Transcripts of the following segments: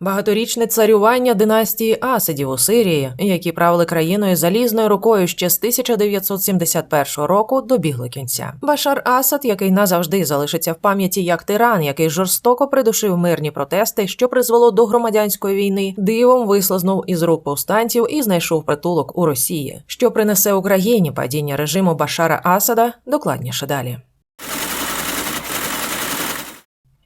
Багаторічне царювання династії Асидів у Сирії, які правили країною залізною рукою ще з 1971 року, добігло кінця. Башар Асад, який назавжди залишиться в пам'яті як тиран, який жорстоко придушив мирні протести, що призвело до громадянської війни, дивом вислизнув із рук повстанців і знайшов притулок у Росії, що принесе Україні падіння режиму Башара Асада. Докладніше далі.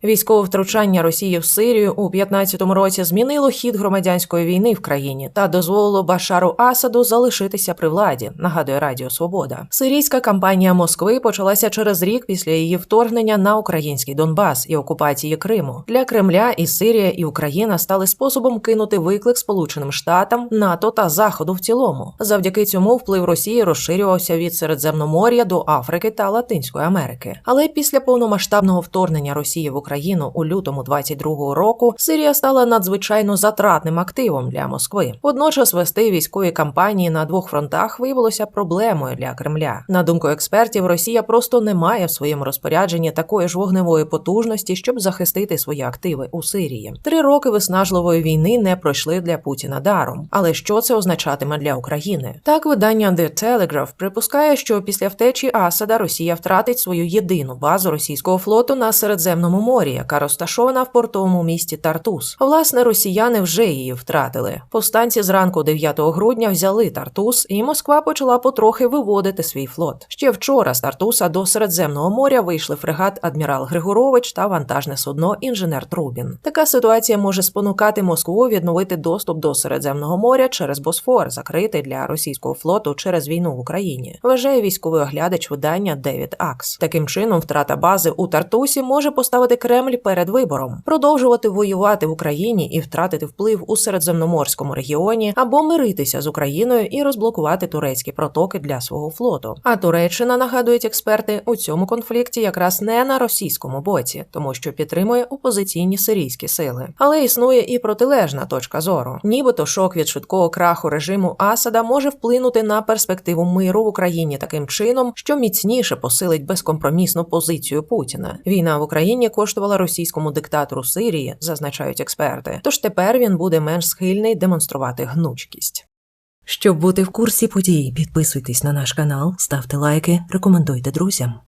Військове втручання Росії в Сирію у 15-му році змінило хід громадянської війни в країні та дозволило Башару Асаду залишитися при владі. Нагадує Радіо Свобода. Сирійська кампанія Москви почалася через рік після її вторгнення на український Донбас і окупації Криму. Для Кремля і Сирія і Україна стали способом кинути виклик Сполученим Штатам, НАТО та Заходу в цілому. Завдяки цьому вплив Росії розширювався від Середземномор'я до Африки та Латинської Америки. Але після повномасштабного вторгнення Росії в Україну у лютому 22-го року Сирія стала надзвичайно затратним активом для Москви. Водночас вести військові кампанії на двох фронтах виявилося проблемою для Кремля. На думку експертів, Росія просто не має в своєму розпорядженні такої ж вогневої потужності, щоб захистити свої активи у Сирії. Три роки виснажливої війни не пройшли для Путіна даром. Але що це означатиме для України? Так, видання The Telegraph припускає, що після втечі Асада Росія втратить свою єдину базу російського флоту на Середземному морі, яка розташована в портовому місті Тартус. Власне, росіяни вже її втратили. Повстанці зранку 9 грудня взяли Тартус, і Москва почала потрохи виводити свій флот. Ще вчора з Тартуса до Середземного моря вийшли фрегат Адмірал Григорович та вантажне судно інженер Трубін. Така ситуація може спонукати Москву відновити доступ до Середземного моря через Босфор, закритий для російського флоту через війну в Україні. Вважає військовий оглядач видання Девід Акс. Таким чином, втрата бази у Тартусі може поставити Кремль перед вибором продовжувати воювати в Україні і втратити вплив у середземноморському регіоні, або миритися з Україною і розблокувати турецькі протоки для свого флоту. А Туреччина нагадують експерти у цьому конфлікті якраз не на російському боці, тому що підтримує опозиційні сирійські сили. Але існує і протилежна точка зору, нібито шок від швидкого краху режиму Асада може вплинути на перспективу миру в Україні таким чином, що міцніше посилить безкомпромісну позицію Путіна. Війна в Україні коштувала російському диктатору Сирії, зазначають експерти. Тож тепер він буде менш схильний демонструвати гнучкість. Щоб бути в курсі подій, підписуйтесь на наш канал, ставте лайки, рекомендуйте друзям.